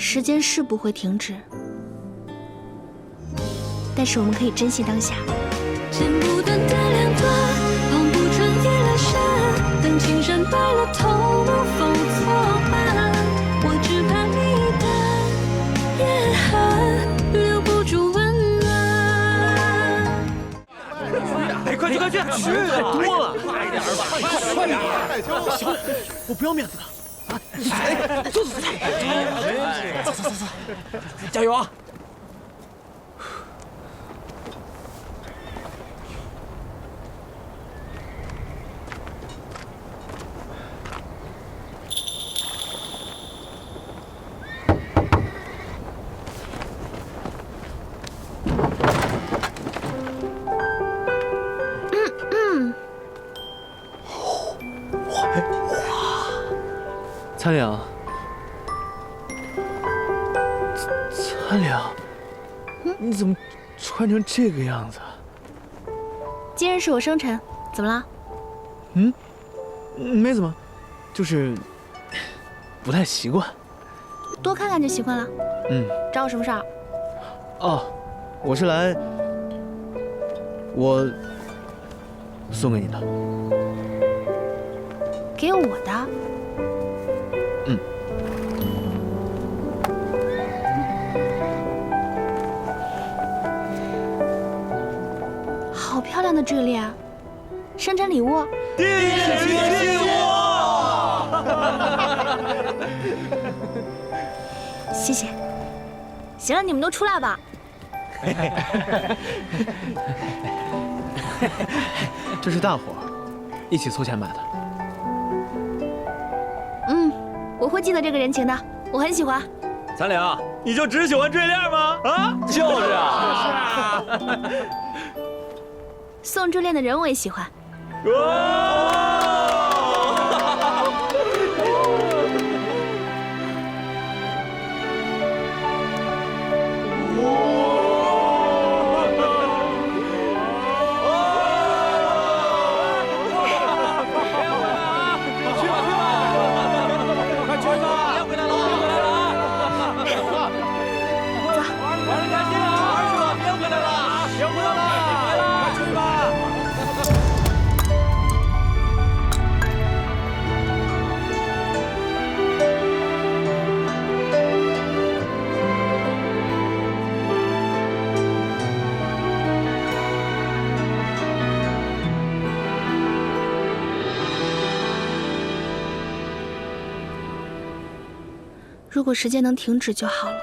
时间是不会停止，但是我们可以珍惜当下。剪不断的两端，望不穿夜阑珊。等青山白了头，能否作伴？我只怕你的夜寒留不住温暖。哎，快去快去，去太多了，快一点吧，快快点！行，我不要面子的。走，走走走，走走走走，加油啊！参凉，参凉，你怎么穿成这个样子？今日是我生辰，怎么了？嗯，没怎么，就是不太习惯。多看看就习惯了。嗯，找我什么事儿？哦，我是来，我送给你的。给我的。漂亮的坠链，生辰礼物。定情礼物。谢谢。行了，你们都出来吧。这是大伙一起凑钱买的。嗯，我会记得这个人情的，我很喜欢。咱俩，你就只喜欢坠链吗？啊，就是啊。宋珠恋的人我也喜欢。如果时间能停止就好了。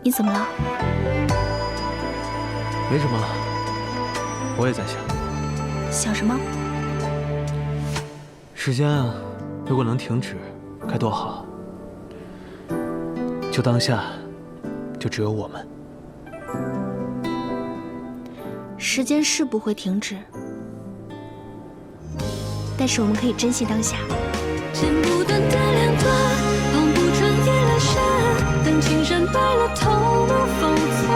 你怎么了？没什么，我也在想，想什么？时间啊，如果能停止，该多好。就当下，就只有我们。时间是不会停止，但是我们可以珍惜当下。剪不断的两端，望不穿夜来山。等青山白了头，能否错判？